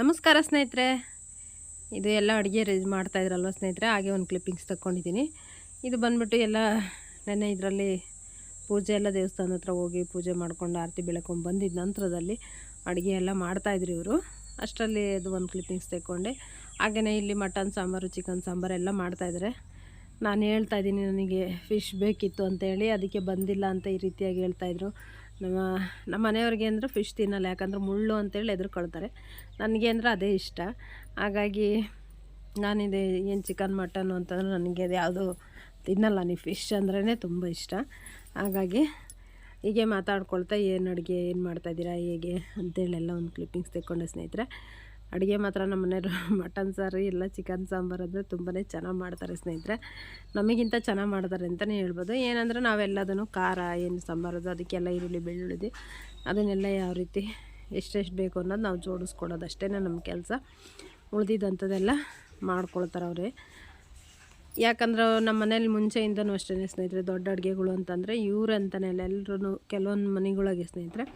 ನಮಸ್ಕಾರ ಸ್ನೇಹಿತರೆ. ಇದು ಎಲ್ಲ ಅಡುಗೆ ರೆಡಿ ಮಾಡ್ತಾಯಿದ್ರಲ್ವ ಸ್ನೇಹಿತರೆ? ಹಾಗೆ ಒಂದು ಕ್ಲಿಪ್ಪಿಂಗ್ಸ್ ತಗೊಂಡಿದ್ದೀನಿ ಇದು ಬಂದ್ಬಿಟ್ಟು ಎಲ್ಲ ನೆನ್ನೆ ಇದರಲ್ಲಿ ಪೂಜೆ ಎಲ್ಲ ದೇವಸ್ಥಾನ ಹತ್ರ ಹೋಗಿ ಪೂಜೆ ಮಾಡ್ಕೊಂಡು ಆರತಿ ಬೆಳಕೊಂಡು ಬಂದಿದ್ದ ನಂತರದಲ್ಲಿ ಅಡುಗೆ ಎಲ್ಲ ಮಾಡ್ತಾಯಿದ್ರು ಇವರು. ಅಷ್ಟರಲ್ಲಿ ಅದು ಒಂದು ಕ್ಲಿಪ್ಪಿಂಗ್ಸ್ ತೆಕ್ಕೊಂಡೆ. ಹಾಗೆಯೇ ಇಲ್ಲಿ ಮಟನ್ ಸಾಂಬಾರು ಚಿಕನ್ ಸಾಂಬಾರು ಎಲ್ಲ ಮಾಡ್ತಾಯಿದ್ರೆ ನಾನು ಹೇಳ್ತಾ ಇದ್ದೀನಿ, ನನಗೆ ಫಿಶ್ ಬೇಕಿತ್ತು ಅಂತೇಳಿ. ಅದಕ್ಕೆ ಬಂದಿಲ್ಲ ಅಂತ ಈ ರೀತಿಯಾಗಿ ಹೇಳ್ತಾಯಿದ್ರು ನಮ್ಮ ನಮ್ಮ ಮನೆಯವ್ರಿಗೆ ಅಂದರೆ ಫಿಶ್ ತಿನ್ನಲ್ಲ, ಯಾಕಂದ್ರೆ ಮುಳ್ಳು ಅಂತೇಳಿ ಎದುರ್ಕೊಳ್ತಾರೆ. ನನಗೆ ಅಂದರೆ ಅದೇ ಇಷ್ಟ. ಹಾಗಾಗಿ ನಾನಿದೆ ಏನು ಚಿಕನ್ ಮಟನ್ನು ಅಂತಂದ್ರೆ ನನಗೆ ಅದು ಯಾವುದು ತಿನ್ನಲ್ಲ, ನೀವು ಫಿಶ್ ಅಂದ್ರೇ ತುಂಬ ಇಷ್ಟ. ಹಾಗಾಗಿ ಹೀಗೆ ಮಾತಾಡ್ಕೊಳ್ತಾ ಏನು ಅಡುಗೆ, ಏನು ಮಾಡ್ತಾಯಿದ್ದೀರಾ ಹೇಗೆ ಅಂತೇಳಿ ಎಲ್ಲ ಒಂದು ಕ್ಲಿಪ್ಪಿಂಗ್ಸ್ ತೆಕ್ಕೊಂಡೆ ಸ್ನೇಹಿತರೆ. ಅಡುಗೆ ಮಾತ್ರ ನಮ್ಮ ಮನೆಯವರು ಮಟನ್ ಸಾರು ಇಲ್ಲ ಚಿಕನ್ ಸಾಂಬಾರು ಅಂದರೆ ತುಂಬಾ ಚೆನ್ನಾಗಿ ಮಾಡ್ತಾರೆ ಸ್ನೇಹಿತರೆ. ನಮಗಿಂತ ಚೆನ್ನಾಗಿ ಮಾಡ್ತಾರೆ ಅಂತಲೇ ಹೇಳ್ಬೋದು. ಏನಂದ್ರೆ ನಾವೆಲ್ಲದನ್ನು ಖಾರ, ಏನು ಸಾಂಬಾರದು ಅದಕ್ಕೆಲ್ಲ ಈರುಳ್ಳಿ, ಬೆಳ್ಳುಳ್ಳಿ ಅದನ್ನೆಲ್ಲ ಯಾವ ರೀತಿ ಎಷ್ಟೆಷ್ಟು ಬೇಕು ಅನ್ನೋದು ನಾವು ಜೋಡಿಸ್ಕೊಡೋದು ಅಷ್ಟೇ ನಮ್ಮ ಕೆಲಸ. ಉಳಿದಿದ್ದಂಥದ್ದೆಲ್ಲ ಮಾಡ್ಕೊಳ್ತಾರೆ ಅವರೇ. ಯಾಕಂದ್ರೆ ನಮ್ಮ ಮನೇಲಿ ಮುಂಚೆಯಿಂದನೂ ಅಷ್ಟೇ ಸ್ನೇಹಿತರೆ, ದೊಡ್ಡ ಅಡುಗೆಗಳು ಅಂತಂದರೆ ಇವ್ರು ಅಂತಲೇ ಎಲ್ಲರೂ ಕೆಲವೊಂದು ಮನೆಗಳಿಗೆ ಸ್ನೇಹಿತರೆ.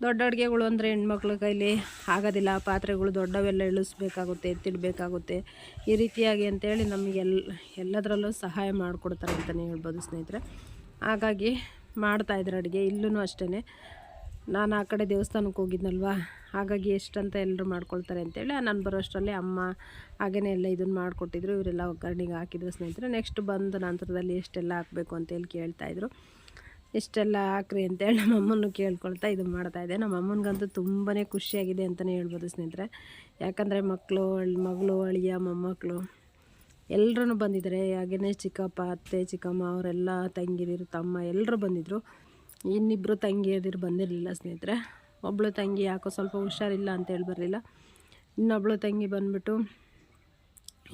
ದೊಡ್ಡ ಅಡುಗೆಗಳು ಅಂದರೆ ಹೆಣ್ಮಕ್ಳ ಕೈಲಿ ಆಗೋದಿಲ್ಲ, ಪಾತ್ರೆಗಳು ದೊಡ್ಡವೆಲ್ಲ ಇಳಿಸ್ಬೇಕಾಗುತ್ತೆ, ಎತ್ತಿಡಬೇಕಾಗುತ್ತೆ. ಈ ರೀತಿಯಾಗಿ ಅಂತೇಳಿ ನಮಗೆಲ್ಲ ಎಲ್ಲದರಲ್ಲೂ ಸಹಾಯ ಮಾಡಿಕೊಡ್ತಾರೆ ಅಂತಲೇ ಹೇಳ್ಬೋದು ಸ್ನೇಹಿತರೆ. ಹಾಗಾಗಿ ಮಾಡ್ತಾಯಿದ್ರು ಅಡುಗೆ ಇಲ್ಲೂ ಅಷ್ಟೇ ನಾನು ಆ ಕಡೆ ದೇವಸ್ಥಾನಕ್ಕೆ ಹೋಗಿದ್ನಲ್ವಾ? ಹಾಗಾಗಿ ಎಷ್ಟಂತ ಎಲ್ಲರೂ ಮಾಡ್ಕೊಳ್ತಾರೆ ಅಂತೇಳಿ ನಾನು ಬರೋಷ್ಟರಲ್ಲಿ ಅಮ್ಮ ಹಾಗೆಯೇ ಎಲ್ಲ ಇದನ್ನು ಮಾಡಿಕೊಟ್ಟಿದ್ರು. ಇವರೆಲ್ಲ ಒಗ್ಗರಣೆಗೆ ಹಾಕಿದ್ರು ಸ್ನೇಹಿತರೆ. ನೆಕ್ಸ್ಟ್ ಬಂದ ನಂತರದಲ್ಲಿ ಎಷ್ಟೆಲ್ಲ ಹಾಕಬೇಕು ಅಂತೇಳಿ ಕೇಳ್ತಾಯಿದ್ರು ಇಷ್ಟೆಲ್ಲ ಹಾಕ್ರಿ ಅಂತೇಳಿ ನಮ್ಮ ಅಮ್ಮನ್ನು ಕೇಳ್ಕೊಳ್ತಾ ಇದು ಮಾಡ್ತಾಯಿದ್ದೆ ನಮ್ಮ ಅಮ್ಮನಿಗಂತೂ ತುಂಬಾ ಖುಷಿಯಾಗಿದೆ ಅಂತಲೇ ಹೇಳ್ಬೋದು ಸ್ನೇಹಿತರೆ. ಯಾಕಂದರೆ ಮಕ್ಕಳು ಮಗಳು, ಅಳಿಯ ಮೊಮ್ಮಕ್ಕಳು ಎಲ್ಲರೂ ಬಂದಿದ್ದಾರೆ. ಹಾಗೆಯೇ ಚಿಕ್ಕಪ್ಪ, ಅತ್ತೆ, ಚಿಕ್ಕಮ್ಮ, ಅವರೆಲ್ಲ ತಂಗಿದಿರು ತಮ್ಮ ಎಲ್ಲರೂ ಬಂದಿದ್ದರು ಇನ್ನಿಬ್ಬರು ತಂಗಿಯದಿರು ಬಂದಿರಲಿಲ್ಲ ಸ್ನೇಹಿತರೆ. ಒಬ್ಬಳು ತಂಗಿ ಯಾಕೋ ಸ್ವಲ್ಪ ಹುಷಾರಿಲ್ಲ ಅಂತೇಳಿ ಬರಲಿಲ್ಲ. ಇನ್ನೊಬ್ಬಳು ತಂಗಿ ಬಂದುಬಿಟ್ಟು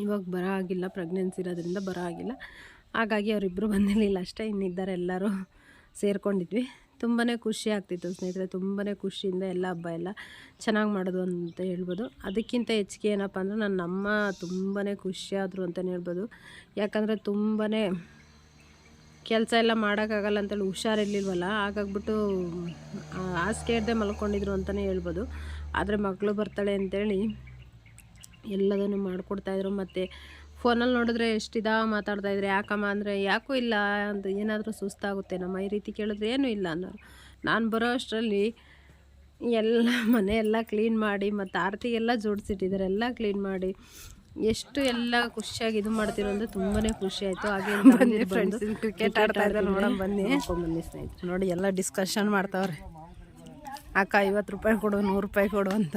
ಇವಾಗ ಬರ ಆಗಿಲ್ಲ. ಪ್ರೆಗ್ನೆನ್ಸಿ ಇರೋದ್ರಿಂದ ಬರೋ ಆಗಿಲ್ಲ. ಹಾಗಾಗಿ ಅವರಿಬ್ಬರು ಬಂದಿರಲಿಲ್ಲ ಅಷ್ಟೇ. ಇನ್ನಿದ್ದಾರೆ ಎಲ್ಲರೂ. ಸೇರ್ಕೊಂಡಿದ್ವಿ. ತುಂಬಾ ಖುಷಿ ಆಗ್ತಿತ್ತು ಸ್ನೇಹಿತರೆ ತುಂಬಾ ಖುಷಿಯಿಂದ ಎಲ್ಲ ಹಬ್ಬ ಎಲ್ಲ ಚೆನ್ನಾಗಿ ಮಾಡೋದು ಅಂತ ಹೇಳ್ಬೋದು. ಅದಕ್ಕಿಂತ ಹೆಚ್ಚಿಗೆ ಏನಪ್ಪ ಅಂದರೆ ನನ್ನ ಅಮ್ಮ ತುಂಬಾ ಖುಷಿಯಾದರು ಅಂತಲೇ ಹೇಳ್ಬೋದು. ಯಾಕಂದರೆ ತುಂಬಾ ಕೆಲಸ ಎಲ್ಲ ಮಾಡೋಕ್ಕಾಗಲ್ಲ ಅಂತೇಳಿ ಹುಷಾರಿರ್ಲಿಲ್ವಲ್ಲ ಹಾಗಾಗ್ಬಿಟ್ಟು ಹಾಸಿಗೆ ಇರದೆ ಮಲ್ಕೊಂಡಿದ್ರು ಅಂತಲೇ ಹೇಳ್ಬೋದು. ಆದರೆ ಮಗಳು ಬರ್ತಾಳೆ ಅಂತೇಳಿ ಎಲ್ಲದನ್ನು ಮಾಡಿಕೊಡ್ತಾಯಿದ್ರು ಮತ್ತು ಫೋನಲ್ಲಿ ನೋಡಿದ್ರೆ ಎಷ್ಟು ಮಾತಾಡ್ತಾ ಇದ್ರೆ? ಯಾಕಮ್ಮ ಅಂದರೆ ಯಾಕೂ ಇಲ್ಲ ಅಂತ ಏನಾದರೂ ಸುಸ್ತಾಗುತ್ತೆ ನಮ್ಮ ಈ ರೀತಿ ಕೇಳಿದ್ರೆ ಏನೂ ಇಲ್ಲ ಅನ್ನೋರು. ನಾನು ಬರೋ ಅಷ್ಟರಲ್ಲಿ ಎಲ್ಲ ಮನೆ ಎಲ್ಲ ಕ್ಲೀನ್ ಮಾಡಿ ಮತ್ತು ಆರತಿಗೆಲ್ಲ ಜೋಡಿಸಿಟ್ಟಿದ್ದಾರೆ. ಎಲ್ಲ ಕ್ಲೀನ್ ಮಾಡಿ ಎಷ್ಟು ಎಲ್ಲ ಖುಷಿಯಾಗಿ ಇದು ಮಾಡ್ತಿರೋ ಅಂದರೆ ತುಂಬಾ ಖುಷಿ ಆಯಿತು. ಹಾಗೆ ಫ್ರೆಂಡ್ಸ್ ಕ್ರಿಕೆಟ್ ಆಡ್ತಾ ಇದ್ದಾರೆ ನೋಡೋಣ ಬನ್ನಿ. ಬನ್ನಿ ಸ್ನೇಹಿತರೆ. ನೋಡಿ ಎಲ್ಲ ಡಿಸ್ಕಷನ್ ಮಾಡ್ತಾವ್ರೆ. ಅಕ್ಕ ಐವತ್ತು ರೂಪಾಯಿ ಕೊಡು ನೂರು ರೂಪಾಯಿ ಕೊಡು ಅಂತ.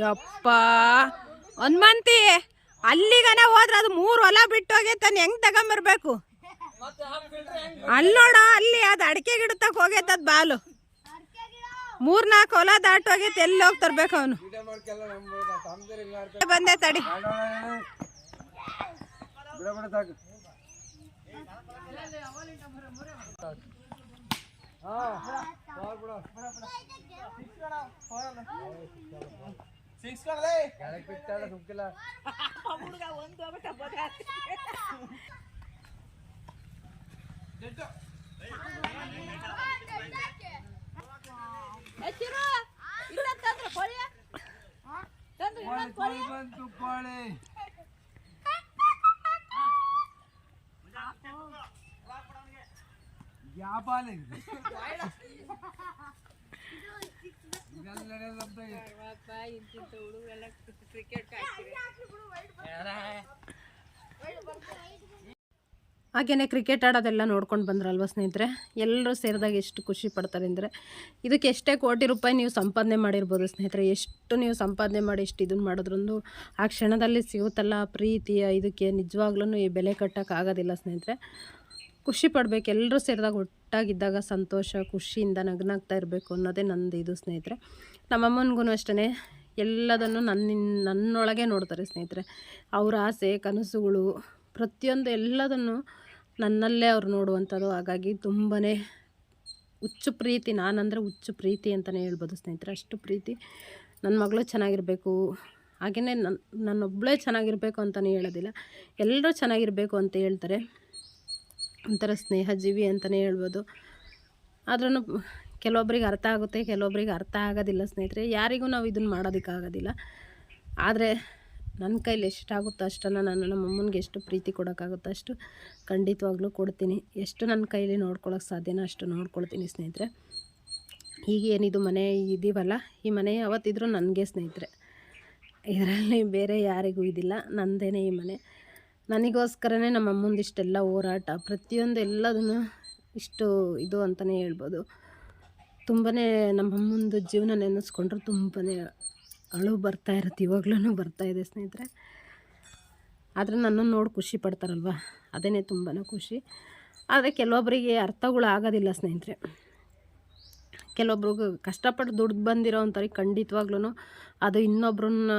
ಯಪ್ಪ ಹನುಮಂತಿ ಅಲ್ಲಿಗನ ಹೋದ್ರೆ ಅದು ಮೂರು ಹೊಲ ಬಿಟ್ಟು ಹೋಗೈತಾನೆ ಹೆಂಗ್ ತಗೊಂಬರ್ಬೇಕು? ಅಲ್ಲಿ ಅಲ್ಲಿ ಅದು ಅಡಿಕೆ ಗಿಡ ತಕ್ ಹೋಗೈತೆ ಅದು ಬಾಲು. ಮೂರ್ ನಾಲ್ಕು ಹೊಲ ದಾಟೋಗೈತೆ ಎಲ್ಲಿ ಹೋಗಿ ತರ್ಬೇಕು ಅವನು? ಬಂದೆ ತಡಿ. ಬಿಡ ಬಿಡ ಸಾಕು ಸಿಕ್ಸ್ ಕಡಲೇ ಕೆಳಗೆ ಬಿಟ್ಟಾಡ ಸುಮ್ಕಿಲ್ಲ ಹುಡುಗ ಒಂದು ಹೋಗ್ಬಿಟ್ಟ ಎಚ್ಚಿರು ಇಲ್ಲ ತಂದ್ರೆ ಕೋಳಿ ತಂದ್ರೆ ಕೋಳಿ ಬಂತು ಕೋಳಿ ಗ್ಯಾಬಾಲೆ ಹಾಗೇನೆ ಕ್ರಿಕೆಟ್ ಆಡೋದೆಲ್ಲ ನೋಡ್ಕೊಂಡು ಬಂದ್ರಲ್ವ ಸ್ನೇಹಿತರೆ? ಎಲ್ಲರೂ ಸೇರಿದಾಗ ಎಷ್ಟು ಖುಷಿ ಪಡ್ತಾರೆ ಅಂದರೆ, ಇದಕ್ಕೆ ಎಷ್ಟೇ ಕೋಟಿ ರೂಪಾಯಿ ನೀವು ಸಂಪಾದನೆ ಮಾಡಿರ್ಬೋದು ಸ್ನೇಹಿತರೆ, ಎಷ್ಟು ನೀವು ಸಂಪಾದನೆ ಮಾಡಿ ಎಷ್ಟು ಇದನ್ನು ಮಾಡಿದ್ರೂ ಆ ಕ್ಷಣದಲ್ಲಿ ಸಿಗುತ್ತಲ್ಲ ಪ್ರೀತಿಯ ಇದಕ್ಕೆ ನಿಜವಾಗ್ಲೂ ಈ ಬೆಲೆ ಕಟ್ಟೋಕ್ಕಾಗೋದಿಲ್ಲ ಸ್ನೇಹಿತರೆ. ಖುಷಿ ಪಡ್ಬೇಕು ಎಲ್ಲರೂ ಸೇರಿದಾಗ ಒಟ್ಟಾಗಿದ್ದಾಗ ಸಂತೋಷ, ಖುಷಿಯಿಂದ ನಗ್ನಾಗ್ತಾ ಇರಬೇಕು ಅನ್ನೋದೇ ನಂದು ಇದು ಸ್ನೇಹಿತರೆ. ನಮ್ಮಮ್ಮನಿಗೂ ಅಷ್ಟೇ ಎಲ್ಲದನ್ನು ನನ್ನ ನನ್ನೊಳಗೆ ನೋಡ್ತಾರೆ ಸ್ನೇಹಿತರೆ. ಅವ್ರ ಆಸೆ, ಕನಸುಗಳು, ಪ್ರತಿಯೊಂದು ಎಲ್ಲದನ್ನು ನನ್ನಲ್ಲೇ ಅವ್ರು ನೋಡುವಂಥದ್ದು. ಹಾಗಾಗಿ ತುಂಬಾ ಹುಚ್ಚು ಪ್ರೀತಿ, ನಾನಂದರೆ ಹುಚ್ಚು ಪ್ರೀತಿ ಅಂತಲೇ ಹೇಳ್ಬೋದು ಸ್ನೇಹಿತರೆ. ಅಷ್ಟು ಪ್ರೀತಿ ನನ್ನ ಮಗಳು ಚೆನ್ನಾಗಿರಬೇಕು. ಹಾಗೆಯೇ ನನ್ನ ನನ್ನೊಬ್ಬಳೇ ಚೆನ್ನಾಗಿರಬೇಕು ಅಂತಲೇ ಹೇಳೋದಿಲ್ಲ. ಎಲ್ಲರೂ ಚೆನ್ನಾಗಿರಬೇಕು ಅಂತ ಹೇಳ್ತಾರೆ. ಒಂಥರ ಸ್ನೇಹಜೀವಿ ಅಂತಲೇ ಹೇಳ್ಬೋದು. ಆದ್ರೂ ಕೆಲವೊಬ್ರಿಗೆ ಅರ್ಥ ಆಗುತ್ತೆ, ಕೆಲವೊಬ್ರಿಗೆ ಅರ್ಥ ಆಗೋದಿಲ್ಲ ಸ್ನೇಹಿತರೆ. ಯಾರಿಗೂ ನಾವು ಇದನ್ನು ಮಾಡೋದಕ್ಕಾಗೋದಿಲ್ಲ. ಆದರೆ ನನ್ನ ಕೈಲಿ ಎಷ್ಟಾಗುತ್ತೋ ಅಷ್ಟನ್ನು ನಾನು ನಮ್ಮ ಅಮ್ಮನಿಗೆ ಎಷ್ಟು ಪ್ರೀತಿ ಕೊಡೋಕ್ಕಾಗುತ್ತೋ ಅಷ್ಟು ಖಂಡಿತವಾಗ್ಲೂ ಕೊಡ್ತೀನಿ. ಎಷ್ಟು ನನ್ನ ಕೈಲಿ ನೋಡ್ಕೊಳ್ಳೋಕೆ ಸಾಧ್ಯನೋ ಅಷ್ಟು ನೋಡ್ಕೊಳ್ತೀನಿ ಸ್ನೇಹಿತರೆ. ಹೀಗೇನಿದು ಮನೆ ಇದೀವಲ್ಲ, ಈ ಮನೆ ಯಾವತ್ತಿದ್ರೂ ನನಗೆ ಸ್ನೇಹಿತರೆ. ಇದರಲ್ಲಿ ಬೇರೆ ಯಾರಿಗೂ ಇದಿಲ್ಲ, ನಂದೇನೆ ಈ ಮನೆ. ನನಗೋಸ್ಕರನೇ ನಮ್ಮ ಅಮ್ಮಂದು ಇಷ್ಟೆಲ್ಲ ಹೋರಾಟ, ಪ್ರತಿಯೊಂದು ಎಲ್ಲದನ್ನು ಇಷ್ಟು ಇದು ಅಂತಲೇ ಹೇಳ್ಬೋದು. ತುಂಬಾ ನಮ್ಮ ಅಮ್ಮಂದು ಜೀವನ ನೆನೆಸ್ಕೊಂಡ್ರೆ ತುಂಬಾ ಅಳು ಬರ್ತಾ ಇರುತ್ತೆ ಇವಾಗ್ಲೂ ಬರ್ತಾ ಇದೆ ಸ್ನೇಹಿತರೆ. ಆದರೆ ನನ್ನನ್ನು ನೋಡಿ ಖುಷಿ ಪಡ್ತಾರಲ್ವ? ಅದೇ ತುಂಬಾ ಖುಷಿ. ಆದರೆ ಕೆಲವೊಬ್ಬರಿಗೆ ಅರ್ಥಗಳು ಆಗೋದಿಲ್ಲ ಸ್ನೇಹಿತರೆ. ಕೆಲವೊಬ್ರಿಗೆ ಕಷ್ಟಪಟ್ಟು ದುಡ್ದು ಬಂದಿರೋ ಅಂಥವ್ರಿಗೆ ಖಂಡಿತವಾಗ್ಲೂ ಅದು ಇನ್ನೊಬ್ರನ್ನ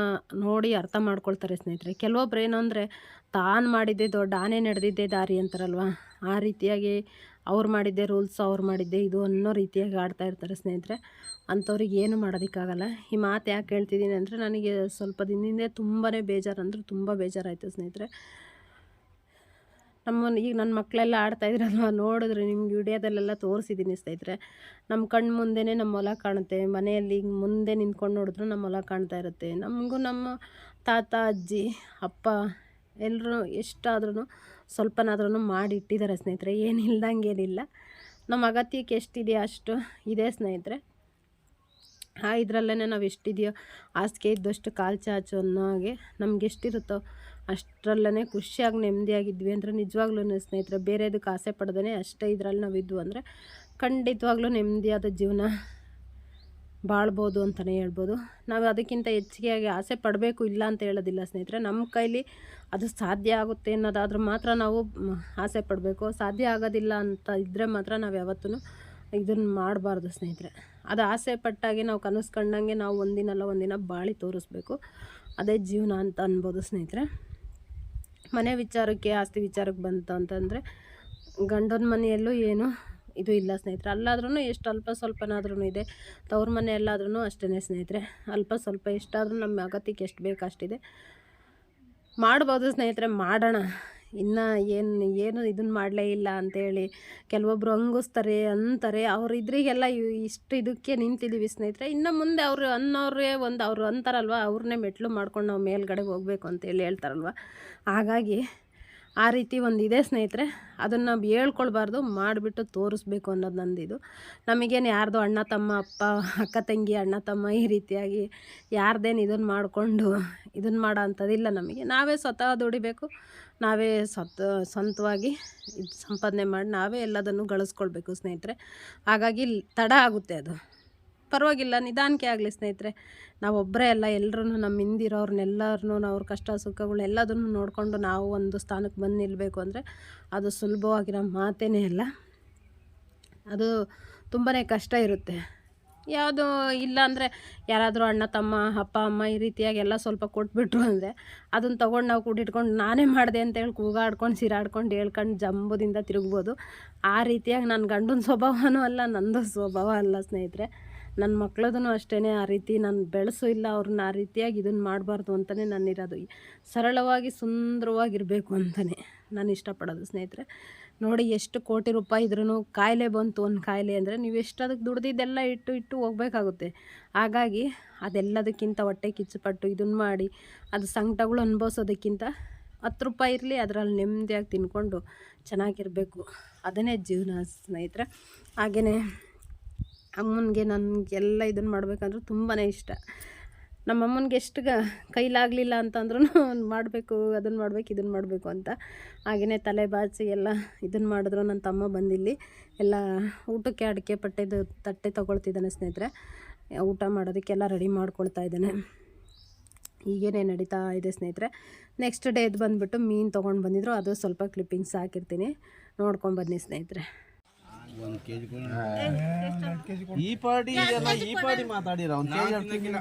ನೋಡಿ ಅರ್ಥ ಮಾಡ್ಕೊಳ್ತಾರೆ ಸ್ನೇಹಿತರೆ. ಕೆಲವೊಬ್ರು ಏನು ಅಂದರೆ, ತಾನು ಮಾಡಿದ್ದೆ ದೊಡ್ಡ, ಆನೆ ನಡೆದಿದ್ದೆ ದಾರಿ ಅಂತಾರಲ್ವ? ಆ ರೀತಿಯಾಗಿ ಅವ್ರು ಮಾಡಿದ್ದೆ ರೂಲ್ಸ್, ಅವ್ರು ಮಾಡಿದ್ದೆ ಇದು ಅನ್ನೋ ರೀತಿಯಾಗಿ ಆಡ್ತಾ ಇರ್ತಾರೆ ಸ್ನೇಹಿತರೆ. ಅಂಥವ್ರಿಗೆ ಏನು ಮಾಡೋದಕ್ಕಾಗಲ್ಲ. ಈ ಮಾತು ಯಾಕೆ ಹೇಳ್ತಿದ್ದೀನಿ ಅಂದರೆ, ನನಗೆ ಸ್ವಲ್ಪ ದಿನದಿಂದ ತುಂಬಾ ಬೇಜಾರು ಅಂದ್ರೆ ತುಂಬ ಬೇಜಾರಾಯಿತು ಸ್ನೇಹಿತರೆ. ನಮ್ಮ ಈಗ ನನ್ನ ಮಕ್ಕಳೆಲ್ಲ ಆಡ್ತಾಯಿದ್ರಲ್ವ ನೋಡಿದ್ರೆ ನಿಮ್ಗೆ ವಿಡಿಯೋದಲ್ಲೆಲ್ಲ ತೋರಿಸಿದ್ದೀನಿ ಸ್ನೇಹಿತರೆ. ನಮ್ಮ ಕಣ್ಣು ಮುಂದೆನೇ ನಮ್ಮ ಹೊಲ ಕಾಣುತ್ತೆ, ಮನೆಯಲ್ಲಿ ಮುಂದೆ ನಿಂತ್ಕೊಂಡು ನೋಡಿದ್ರು ನಮ್ಮ ಹೊಲ ಕಾಣ್ತಾ ಇರುತ್ತೆ. ನಮಗೂ ನಮ್ಮ ತಾತ, ಅಜ್ಜಿ, ಅಪ್ಪ ಎಲ್ಲರೂ ಎಷ್ಟಾದ್ರೂ ಸ್ವಲ್ಪನಾದ್ರೂ ಮಾಡಿಟ್ಟಿದ್ದಾರೆ ಸ್ನೇಹಿತರೆ ಏನಿಲ್ದಂಗೆ ಏನಿಲ್ಲ ನಮ್ಮ ಅಗತ್ಯಕ್ಕೆ ಎಷ್ಟಿದೆಯೋ ಅಷ್ಟು ಇದೆ ಸ್ನೇಹಿತರೆ. ಆ ಇದರಲ್ಲೇ ನಾವು ಎಷ್ಟಿದೆಯೋ ಹಾಸಿಗೆ ಇದ್ದಷ್ಟು ಕಾಲು ಚಾಚು ಅನ್ನೋ ಹಾಗೆ ನಮ್ಗೆ ಎಷ್ಟಿರುತ್ತೋ ಅಷ್ಟರಲ್ಲೇ ಖುಷಿಯಾಗಿ ನೆಮ್ಮದಿಯಾಗಿದ್ವಿ ಅಂದರೆ ನಿಜವಾಗ್ಲೂ ಸ್ನೇಹಿತರೆ ಬೇರೆದಕ್ಕೆ ಆಸೆ ಪಡ್ದೇ ಅಷ್ಟೇ ಇದರಲ್ಲಿ ನಾವು ಇದ್ವು ಅಂದರೆ ಖಂಡಿತವಾಗ್ಲೂ ನೆಮ್ಮದಿಯಾದ ಜೀವನ ಬಾಳ್ಬೋದು ಅಂತಲೇ ಹೇಳ್ಬೋದು. ನಾವು ಅದಕ್ಕಿಂತ ಹೆಚ್ಚಿಗೆಯಾಗಿ ಆಸೆ ಪಡಬೇಕು ಇಲ್ಲ ಅಂತ ಹೇಳೋದಿಲ್ಲ ಸ್ನೇಹಿತರೆ. ನಮ್ಮ ಕೈಲಿ ಅದು ಸಾಧ್ಯ ಆಗುತ್ತೆ ಅನ್ನೋದಾದ್ರೂ ಮಾತ್ರ ನಾವು ಆಸೆ ಪಡಬೇಕು. ಸಾಧ್ಯ ಆಗೋದಿಲ್ಲ ಅಂತ ಇದ್ದರೆ ಮಾತ್ರ ನಾವು ಯಾವತ್ತೂ ಇದನ್ನು ಮಾಡಬಾರ್ದು ಸ್ನೇಹಿತರೆ. ಅದು ಆಸೆ ಪಟ್ಟಾಗೆ ನಾವು ಕನಸು ಕಂಡಂಗೆ ನಾವು ಒಂದಿನಲ್ಲ ಒಂದಿನ ಬಾಳಿ ತೋರಿಸ್ಬೇಕು. ಅದೇ ಜೀವನ ಅಂತ ಅನ್ಬೋದು ಸ್ನೇಹಿತರೆ. ಮನೆ ವಿಚಾರಕ್ಕೆ, ಆಸ್ತಿ ವಿಚಾರಕ್ಕೆ ಬಂತು ಅಂತಂದರೆ ಗಂಡನ ಮನೆಯಲ್ಲೂ ಏನು ಇದು ಇಲ್ಲ ಸ್ನೇಹಿತರೆ. ಅಲ್ಲಾದ್ರೂ ಎಷ್ಟು ಅಲ್ಪ ಸ್ವಲ್ಪನಾದ್ರೂ ಇದೆ. ತವ್ರ ಮನೆಯಲ್ಲಾದ್ರೂ ಅಷ್ಟೇ ಸ್ನೇಹಿತರೆ. ಅಲ್ಪ ಸ್ವಲ್ಪ ಎಷ್ಟಾದರೂ ನಮ್ಮ ಅಗತ್ಯಕ್ಕೆ ಎಷ್ಟು ಬೇಕು ಅಷ್ಟಿದೆ. ಮಾಡ್ಬೋದು ಸ್ನೇಹಿತರೆ, ಮಾಡೋಣ. ಇನ್ನು ಏನು ಏನು ಇದನ್ನು ಮಾಡಲೇ ಇಲ್ಲ ಅಂತೇಳಿ ಕೆಲವೊಬ್ರು ಹಂಗಿಸ್ತಾರೆ, ಅಂತಾರೆ. ಅವ್ರು ಇದ್ರಿಗೆಲ್ಲ ಇಷ್ಟು ಇದಕ್ಕೆ ನಿಂತಿದ್ದೀವಿ ಸ್ನೇಹಿತರೆ. ಇನ್ನು ಮುಂದೆ ಅವರು ಅನ್ನೋರೇ ಒಂದು ಅವರು ಅಂತಾರಲ್ವ ಅವ್ರನ್ನೇ ಮೆಟ್ಲು ಮಾಡ್ಕೊಂಡು ನಾವು ಮೇಲ್ಗಡೆ ಹೋಗಬೇಕು ಅಂತೇಳಿ ಹೇಳ್ತಾರಲ್ವ. ಹಾಗಾಗಿ ಆ ರೀತಿ ಒಂದು ಇದೆ ಸ್ನೇಹಿತರೆ, ಅದನ್ನು ನಾವು ಹೇಳ್ಕೊಳ್ಬಾರ್ದು, ಮಾಡಿಬಿಟ್ಟು ತೋರಿಸ್ಬೇಕು ಅನ್ನೋದು ನಂದಿದು. ನಮಗೇನು ಯಾರ್ದು ಅಣ್ಣ ತಮ್ಮ, ಅಪ್ಪ, ಅಕ್ಕ ತಂಗಿ, ಅಣ್ಣ ತಮ್ಮ ಈ ರೀತಿಯಾಗಿ ಯಾರ್ದೇನು ಇದನ್ನು ಮಾಡಿಕೊಂಡು ಇದನ್ನು ಮಾಡೋ ಅಂಥದ್ದಿಲ್ಲ ನಮಗೆ. ನಾವೇ ಸ್ವತಃ ದುಡಿಬೇಕು, ನಾವೇ ಸ್ವತ ಸ್ವಂತವಾಗಿ ಸಂಪಾದನೆ ಮಾಡಿ ನಾವೇ ಎಲ್ಲದನ್ನು ಗಳಿಸ್ಕೊಳ್ಬೇಕು ಸ್ನೇಹಿತರೆ. ಹಾಗಾಗಿ ತಡ ಆಗುತ್ತೆ ಅದು. ಪರವಾಗಿಲ್ಲ, ನಿಧಾನಕ್ಕೆ ಆಗಲಿ ಸ್ನೇಹಿತರೆ. ನಾವೊಬ್ಬರೇ ಅಲ್ಲ ಎಲ್ಲರೂ ನಮ್ಮ ಹಿಂದಿರೋರ್ನೆಲ್ಲರನ್ನೂ ಅವ್ರ ಕಷ್ಟ ಸುಖಗಳನ್ನೆಲ್ಲದನ್ನು ನೋಡಿಕೊಂಡು ನಾವು ಒಂದು ಸ್ಥಾನಕ್ಕೆ ಬಂದು ನಿಲ್ಲಬೇಕು ಅಂದರೆ ಅದು ಸುಲಭವಾಗಿರೋ ಮಾತೇ ಅಲ್ಲ. ಅದು ತುಂಬಾ ಕಷ್ಟ ಇರುತ್ತೆ. ಯಾವುದು ಇಲ್ಲ ಅಂದರೆ ಯಾರಾದರೂ ಅಣ್ಣ, ತಮ್ಮ, ಅಪ್ಪ, ಅಮ್ಮ ಈ ರೀತಿಯಾಗಿ ಎಲ್ಲ ಸ್ವಲ್ಪ ಕೊಟ್ಬಿಟ್ರು ಅಂದರೆ ಅದನ್ನು ತೊಗೊಂಡು ನಾವು ಕೂಡಿಟ್ಕೊಂಡು ನಾನೇ ಮಾಡಿದೆ ಅಂತೇಳಿ ಕೂಗಾಡ್ಕೊಂಡು, ಸಿರಾಡ್ಕೊಂಡು ಹೇಳ್ಕೊಂಡು ಜಂಬುದಿಂದ ತಿರುಗ್ಬೋದು. ಆ ರೀತಿಯಾಗಿ ನನ್ನ ಗಂಡನ ಸ್ವಭಾವನೂ ಅಲ್ಲ, ನಂದು ಸ್ವಭಾವ ಅಲ್ಲ ಸ್ನೇಹಿತರೆ. ನನ್ನ ಮಕ್ಳದೂ ಅಷ್ಟೇ ಆ ರೀತಿ, ನಾನು ಬೆಳೆಸು ಇಲ್ಲ ಅವ್ರನ್ನ ಆ ರೀತಿಯಾಗಿ ಇದನ್ನು ಮಾಡಬಾರ್ದು ಅಂತಲೇ ನಾನಿರೋದು ಸರಳವಾಗಿ ಸುಂದರವಾಗಿರಬೇಕು ಅಂತಲೇ ನಾನು ಇಷ್ಟಪಡೋದು ಸ್ನೇಹಿತರೆ. ನೋಡಿ ಎಷ್ಟು ಕೋಟಿ ರೂಪಾಯಿ ಇದ್ರೂ ಕಾಯಿಲೆ ಬಂತು ಒಂದು ಕಾಯಿಲೆ ಅಂದರೆ ನೀವು ಎಷ್ಟು ಅದಕ್ಕೆ ದುಡ್ದಿದ್ದೆಲ್ಲ ಇಟ್ಟು ಇಟ್ಟು ಹೋಗಬೇಕಾಗುತ್ತೆ. ಹಾಗಾಗಿ ಅದೆಲ್ಲದಕ್ಕಿಂತ ಹೊಟ್ಟೆ ಕಿಚ್ಚುಪಟ್ಟು ಇದನ್ನು ಮಾಡಿ, ಅದು ಸಂಕಟಗಳು ಅನುಭವಿಸೋದಕ್ಕಿಂತ ಹತ್ತು ರೂಪಾಯಿ ಇರಲಿ, ಅದರಲ್ಲಿ ನೆಮ್ಮದಿಯಾಗಿ ತಿನ್ಕೊಂಡು ಚೆನ್ನಾಗಿರಬೇಕು. ಅದನ್ನೇ ಜೀವನ ಸ್ನೇಹಿತರೆ. ಹಾಗೆಯೇ ಅಮ್ಮನಿಗೆ ನನಗೆಲ್ಲ ಇದನ್ನು ಮಾಡಬೇಕಂದ್ರೆ ತುಂಬಾ ಇಷ್ಟ. ನಮ್ಮಮ್ಮನಿಗೆ ಎಷ್ಟು ಗ ಕೈಲಾಗಲಿಲ್ಲ ಅಂತಂದ್ರೂ ಮಾಡಬೇಕು ಅದನ್ನು ಮಾಡಬೇಕು ಇದನ್ನು ಮಾಡಬೇಕು ಅಂತ. ಹಾಗೆಯೇ ತಲೆ ಬಾಚಿ ಎಲ್ಲ ಇದನ್ನು ಮಾಡಿದ್ರು ನನ್ನ ತಮ್ಮ ಬಂದಿಲ್ಲಿ. ಎಲ್ಲ ಊಟಕ್ಕೆ ಅಡಿಕೆ ಪಟ್ಟೆದು ತಟ್ಟೆ ತೊಗೊಳ್ತಿದ್ದಾನೆ ಸ್ನೇಹಿತರೆ. ಊಟ ಮಾಡೋದಕ್ಕೆಲ್ಲ ರೆಡಿ ಮಾಡ್ಕೊಳ್ತಾ ಇದ್ದಾನೆ. ಹೀಗೇನೆ ನಡೀತಾ ಇದೆ ಸ್ನೇಹಿತರೆ. ನೆಕ್ಸ್ಟ್ ಡೇ ಡೇದು ಬಂದುಬಿಟ್ಟು ಮೀನು ತೊಗೊಂಡು ಬಂದಿದ್ರು. ಅದು ಸ್ವಲ್ಪ ಕ್ಲಿಪ್ಪಿಂಗ್ಸ್ ಹಾಕಿರ್ತೀನಿ. ನೋಡ್ಕೊಂಡು ಬನ್ನಿ ಸ್ನೇಹಿತರೆ. ಒಂದ್ ಕೆಜಿ ಈ ಪಾಡಿ ಇದೆಲ್ಲ ಈ ಪಾರ್ಟಿ ಮಾತಾಡಿರ ಒಂದ್ ಕೆಜಿ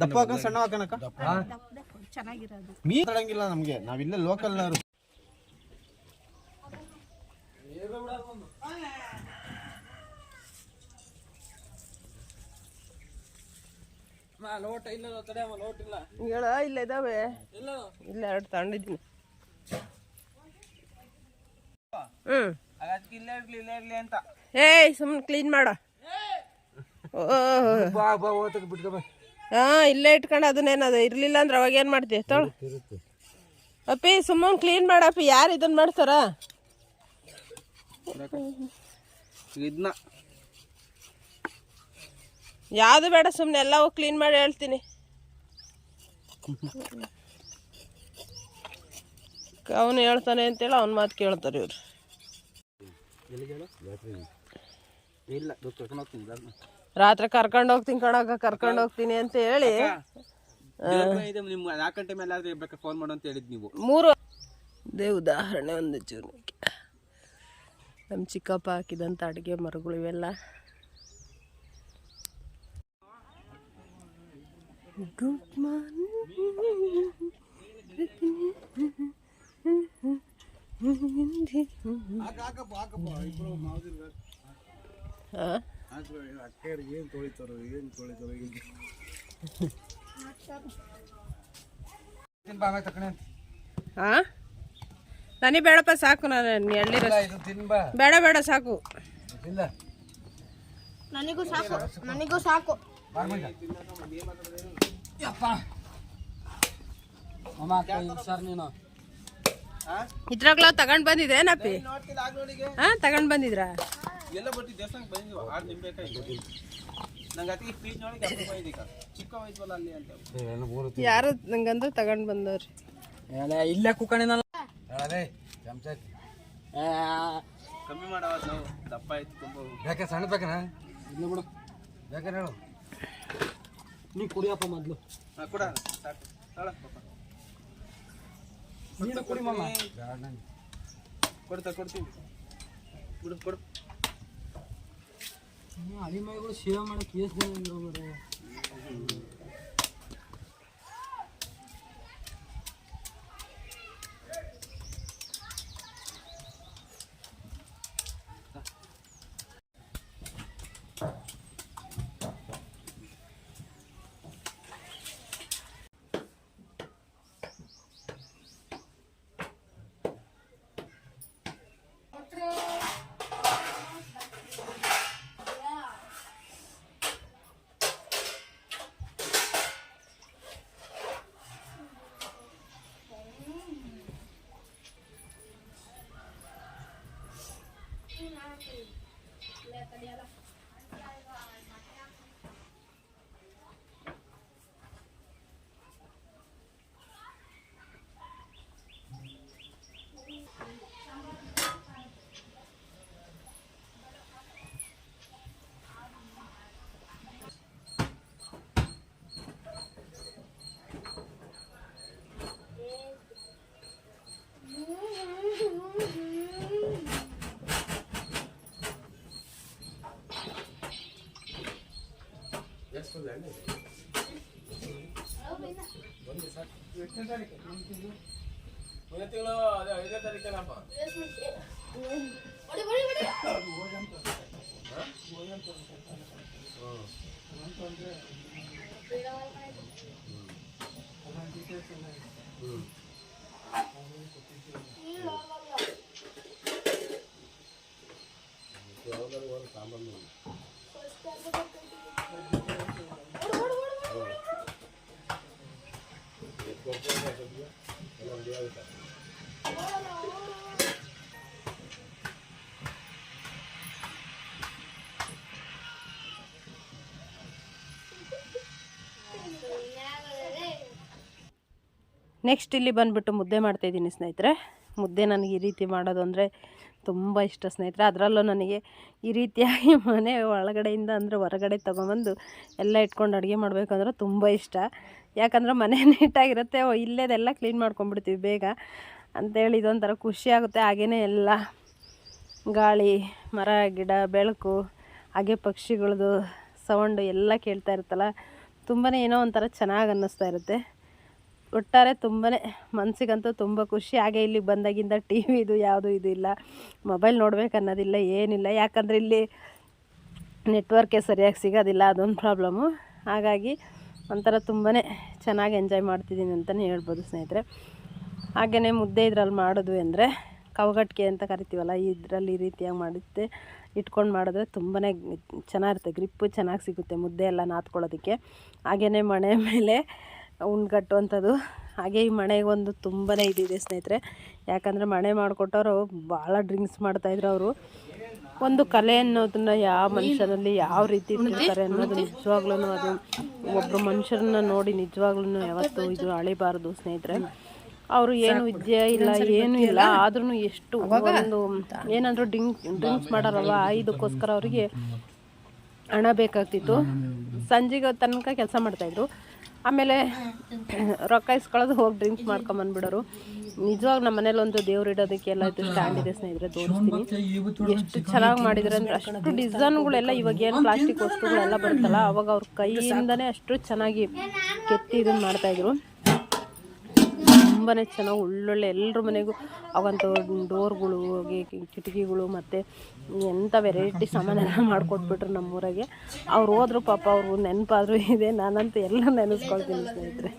ದಪ್ಪ ಹಾಕ ಸಣ್ಣ ಹಾಕನಕ ಮೀನ್ ತಡಂಗಿಲ್ಲ ನಮ್ಗೆ. ನಾವಿಲ್ಲ ಲೋಕಲ್ ಹೇಳ ಇಲ್ಲ. ಇದಾವೆ. ಇಲ್ಲ. ಎರಡು ತಗೊಂಡಿದ್ದೀನಿ. ಹ್ಞೂ ಏಯ್ ಸುಮ್ಮನೆ ಕ್ಲೀನ್ ಮಾಡು. ಹಾಂ ಇಲ್ಲೇ ಇಟ್ಕೊಂಡು ಅದನ್ನೇನು ಅದು ಇರ್ಲಿಲ್ಲ ಅಂದ್ರೆ ಅವಾಗ ಏನು ಮಾಡ್ತೀಯ ತೊಳು ಅಪ್ಪಿ ಸುಮ್ಮನೆ ಕ್ಲೀನ್ ಮಾಡಪ್ಪಿ ಯಾರು ಇದನ್ನ ಮಾಡ್ತಾರ? ಇದನ್ನ. ಯಾವುದು ಬೇಡ ಸುಮ್ಮನೆ ಎಲ್ಲವೂ ಕ್ಲೀನ್ ಮಾಡಿ ಹೇಳ್ತೀನಿ. ಅವನು ಹೇಳ್ತಾನೆ ಅಂತೇಳಿ ಅವ್ನ ಮಾತು ಕೇಳ್ತಾರೆ ಇವ್ರು. ರಾತ್ರಿ ಕರ್ಕೊಂಡು ಹೋಗ್ತೀನಿ ಕಣಕ್ಕ ಕರ್ಕೊಂಡು ಹೋಗ್ತೀನಿ ಅಂತ ಹೇಳಿ. ನಾಲ್ಕು ಗಂಟೆ ಮೇಲೆ ಆದ್ರೆ ಫೋನ್ ಮಾಡು ಅಂತ ಹೇಳಿದ್ ನೀವು ಮೂರು ಇದೇ ಉದಾಹರಣೆ ಒಂದು ಜೀವನಕ್ಕೆ. ನಮ್ಮ ಚಿಕ್ಕಪ್ಪ ಹಾಕಿದಂಥ ಅಡುಗೆ ಮರಗಳು ಇವೆಲ್ಲ. ಗುಡ್ ಏನ್ ತೊಳಿತಾರೋ ಏನ್ ತೊಳಿತಾರೋ ಹಾಂ ನನಗೆ ಬೇಡಪ್ಪ ಸಾಕು ನಾನು ಎಳ್ಳಿ ಬೇಡ ಬೇಡ ಸಾಕು. ನನಗೂ ಸಾಕು ನನಗೂ ಸಾಕು. ಇದ್ರಾಗ್ಲ ತಗೊಂಡ್ ಬಂದಿದೆ ಏನಪ್ಪಿ ಹಾ ತಗೊಂಡ್ ಬಂದಿದ್ರಾ? ಎಲ್ಲ ಬಟ್ಟಿ ದೇವಸ್ಥಾನಕ್ಕೆ ಬಂದಿದ್ವು ಆರು ನಿಂಬೆ ಕಾಯಿ ನಂಗೆ ಅತಿ ಚಿಕ್ಕ ವಯಸ್ಸಲ್ಲ ಅಲ್ಲಿ ಅಂತ. ಯಾರು ನಂಗಂದು ತಗೊಂಡ್ ಬಂದವ್ರಿ. ಇಲ್ಲೇ ಕುಕ್ಕಣಿನಲ್ಲ ಕಮ್ಮಿ ಮಾಡವ ನಾವು ದಪ್ಪ ಆಯ್ತು ತುಂಬ. ಬೇಕೆ ಸಣ್ಣ ಬೇಕನ? ಇಲ್ಲ ಬಿಡು. ಬೇಕಾರೆ ಹೇಳು? ನೀ ಕುಡಿಯಪ್ಪ ಮೊದ್ಲು. ಕೊಡ ಸಾಕು. ನೀನು ಕುಡಿ ಮಾಮ. ಕೊಡ್ತಾ ಕೊಡ್ತೀನಿ. ಬಿಡು ಕೊಡು. ಹಳಿ ಮೈಗಳು ಸೇವೆ ಮಾಡಕ್ಕೆ ಎಷ್ಟು ಜನ Thank you, Nancy. మొదటి తింగలో అదే ఐదో తారీఖేనమ్మా. అలాంటి ನೆಕ್ಸ್ಟ್ ಇಲ್ಲಿ ಬಂದುಬಿಟ್ಟು ಮುದ್ದೆ ಮಾಡ್ತಾಯಿದ್ದೀನಿ ಸ್ನೇಹಿತರೆ. ಮುದ್ದೆ ನನಗೆ ಈ ರೀತಿ ಮಾಡೋದು ಅಂದರೆ ತುಂಬ ಇಷ್ಟ ಸ್ನೇಹಿತರೆ. ಅದರಲ್ಲೂ ನನಗೆ ಈ ರೀತಿಯಾಗಿ ಮನೆ ಒಳಗಡೆಯಿಂದ ಅಂದರೆ ಹೊರಗಡೆ ತೊಗೊಂಬಂದು ಎಲ್ಲ ಇಟ್ಕೊಂಡು ಅಡುಗೆ ಮಾಡಬೇಕಂದ್ರೆ ತುಂಬ ಇಷ್ಟ. ಯಾಕಂದ್ರೆ ಮನೆ ನೀಟಾಗಿರುತ್ತೆ. ಇಲ್ಲೇದೆಲ್ಲ ಕ್ಲೀನ್ ಮಾಡ್ಕೊಂಡ್ಬಿಡ್ತೀವಿ ಬೇಗ. ಅಂತೇಳಿ ಇದೊಂಥರ ಖುಷಿ ಆಗುತ್ತೆ. ಹಾಗೇ ಎಲ್ಲ ಗಾಳಿ, ಮರ, ಗಿಡ, ಬೆಳಕು, ಹಾಗೆ ಪಕ್ಷಿಗಳದು ಸೌಂಡು ಎಲ್ಲ ಕೇಳ್ತಾ ಇರುತ್ತಲ್ಲ ತುಂಬಾ ಏನೋ ಒಂಥರ ಚೆನ್ನಾಗಿ ಅನ್ನಿಸ್ತಾ ಇರುತ್ತೆ. ಒಟ್ಟಾರೆ ತುಂಬಾ ಮನಸ್ಸಿಗಂತೂ ತುಂಬ ಖುಷಿ. ಹಾಗೆ ಇಲ್ಲಿಗೆ ಬಂದಾಗಿಂದ ಟಿ ವಿ ಇದು ಯಾವುದು ಇದು ಇಲ್ಲ. ಮೊಬೈಲ್ ನೋಡಬೇಕನ್ನೋದಿಲ್ಲ ಏನಿಲ್ಲ. ಯಾಕಂದರೆ ಇಲ್ಲಿ ನೆಟ್ವರ್ಕೇ ಸರಿಯಾಗಿ ಸಿಗೋದಿಲ್ಲ, ಅದೊಂದು ಪ್ರಾಬ್ಲಮ್ಮು ಹಾಗಾಗಿ ಒಂಥರ ತುಂಬಾ ಚೆನ್ನಾಗಿ ಎಂಜಾಯ್ ಮಾಡ್ತಿದ್ದೀನಿ ಅಂತಲೇ ಹೇಳ್ಬೋದು ಸ್ನೇಹಿತರೆ. ಹಾಗೆಯೇ ಮುದ್ದೆ ಇದ್ರಲ್ಲಿ ಮಾಡೋದು ಅಂದರೆ ಕವಗಟ್ಕೆ ಅಂತ ಕರಿತೀವಲ್ಲ, ಇದರಲ್ಲಿ ಈ ರೀತಿಯಾಗಿ ಮಾಡುತ್ತೆ ಇಟ್ಕೊಂಡು ಮಾಡಿದ್ರೆ ತುಂಬಾ ಚೆನ್ನಾಗಿರುತ್ತೆ. ಗ್ರಿಪ್ಪು ಚೆನ್ನಾಗಿ ಸಿಗುತ್ತೆ ಮುದ್ದೆ ಎಲ್ಲ ನಾದ್ಕೊಳ್ಳೋದಕ್ಕೆ. ಹಾಗೆಯೇ ಮಣೆ ಮೇಲೆ ಉಣ್ಗಟ್ಟುವಂಥದ್ದು. ಹಾಗೆ ಈ ಒಂದು ತುಂಬಾ ಇದಿದೆ ಸ್ನೇಹಿತರೆ. ಯಾಕಂದರೆ ಮಣೆ ಮಾಡಿಕೊಟ್ಟವರು ಭಾಳ ಡ್ರಿಂಕ್ಸ್ ಮಾಡ್ತಾಯಿದ್ರು ಅವರು. ಒಂದು ಕಲೆ ಅನ್ನೋದನ್ನ ಯಾವ ಮನುಷ್ಯನಲ್ಲಿ ಯಾವ ರೀತಿ ಇಟ್ಟಿರ್ತಾರೆ ಅನ್ನೋದು ನಿಜವಾಗ್ಲೂ ಅದು ಒಬ್ಬರು ಮನುಷ್ಯರನ್ನ ನೋಡಿ ನಿಜವಾಗ್ಲೂ ಯಾವತ್ತೂ ಇದು ಅಳಿಬಾರ್ದು ಸ್ನೇಹಿತರೆ. ಅವರು ಏನು ವಿದ್ಯೆ ಇಲ್ಲ, ಏನು ಇಲ್ಲ ಆದ್ರೂ ಎಷ್ಟು ಒಂದು ಏನಾದರೂ ಡ್ರಿಂಕ್, ಡ್ರಿಂಕ್ಸ್ ಮಾಡಾರಲ್ವ? ಇದಕ್ಕೋಸ್ಕರ ಅವರಿಗೆ ಹಣ ಬೇಕಾಗ್ತಿತ್ತು. ಸಂಜೆಗೆ ತನಕ ಕೆಲಸ ಮಾಡ್ತಾಯಿದ್ರು ಆಮೇಲೆ ರೊಕ್ಕ ಇಸ್ಕೊಳ್ಳೋದು ಹೋಗಿ ಡ್ರಿಂಕ್ಸ್ ಮಾಡ್ಕೊಂಬಂದ್ಬಿಡೋರು ನಿಜವಾಗ ನಮ್ಮ ಮನೇಲಿ ಒಂದು ದೇವ್ರು ಇಡೋದಕ್ಕೆ ಎಲ್ಲ ಇದು ಸ್ಟ್ಯಾಂಡ್ ಇದೆ ಸ್ನೇಹಿತರೆ, ತೋರಿಸ್ತೀನಿ. ಎಷ್ಟು ಚೆನ್ನಾಗಿ ಮಾಡಿದ್ರೆ ಅಂದರೆ ಅಷ್ಟು ಡಿಸೈನ್ಗಳೆಲ್ಲ ಇವಾಗ ಏನು ಪ್ಲಾಸ್ಟಿಕ್ ವಸ್ತುಗಳೆಲ್ಲ ಬರುತ್ತಲ್ಲ, ಅವಾಗ ಅವ್ರ ಕೈಯಿಂದನೇ ಅಷ್ಟು ಚೆನ್ನಾಗಿ ಕೆತ್ತಿ ಇದನ್ನು ಮಾಡ್ತಾಯಿದ್ರು ತುಂಬಾ ಚೆನ್ನಾಗಿ ಒಳ್ಳೊಳ್ಳೆ ಎಲ್ಲರ ಮನೆಗೂ ಅವಂತ ಡೋರ್ಗಳು ಕಿಟಕಿಗಳು ಮತ್ತು ಎಂಥ ವೆರೈಟಿ ಸಾಮಾನೆಲ್ಲ ಮಾಡಿಕೊಟ್ಬಿಟ್ರು ನಮ್ಮೂರಾಗೆ. ಅವ್ರು ಹೋದ್ರು ಪಾಪ ಅವ್ರಿಗೂ ನೆನಪಾದ್ರೂ ಇದೆ, ನಾನಂತೂ ಎಲ್ಲ ನೆನೆಸ್ಕೊಳ್ತೀನಿ ಸ್ನೇಹಿತರೆ.